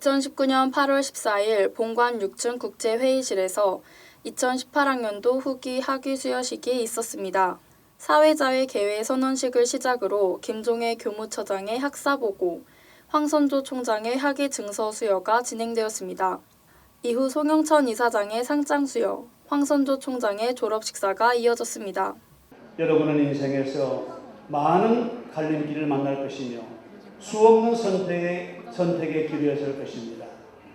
2019년 8월 14일 본관 6층 국제회의실에서 2018학년도 후기 학위 수여식이 있었습니다. 사회자회 개회 선언식을 시작으로 김종애 교무처장의 학사보고, 황선조 총장의 학위 증서 수여가 진행되었습니다. 이후 송영천 이사장의 상장 수여, 황선조 총장의 졸업 식사가 이어졌습니다. 여러분은 인생에서 많은 갈림길을 만날 것이며 수없는 선택의, 길에 설 것입니다.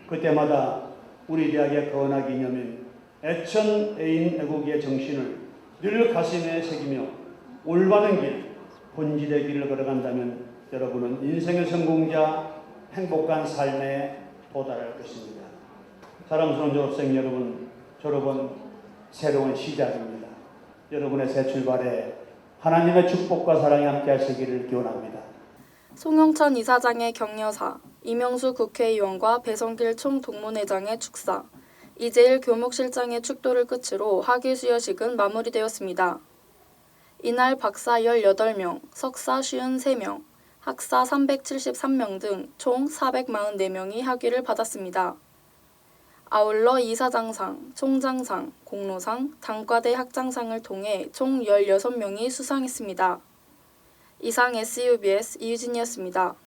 그때마다 우리 대학의 거나 기념인 애천 애인 애국의 정신을 늘 가슴에 새기며 올바른 길, 본질의 길을 걸어간다면 여러분은 인생의 성공자, 행복한 삶에 도달할 것입니다. 사랑스러운 졸업생 여러분, 졸업은 새로운 시작입니다. 여러분의 새 출발에 하나님의 축복과 사랑이 함께 하시기를 기원합니다. 송영천 이사장의 격려사, 이명수 국회의원과 배성길 총동문회장의 축사, 이재일 교목실장의 축도를 끝으로 학위 수여식은 마무리되었습니다. 이날 박사 18명, 석사 53명, 학사 373명 등 총 444명이 학위를 받았습니다. 아울러 이사장상, 총장상, 공로상, 단과대 학장상을 통해 총 16명이 수상했습니다. 이상 SUBS 이유진이었습니다.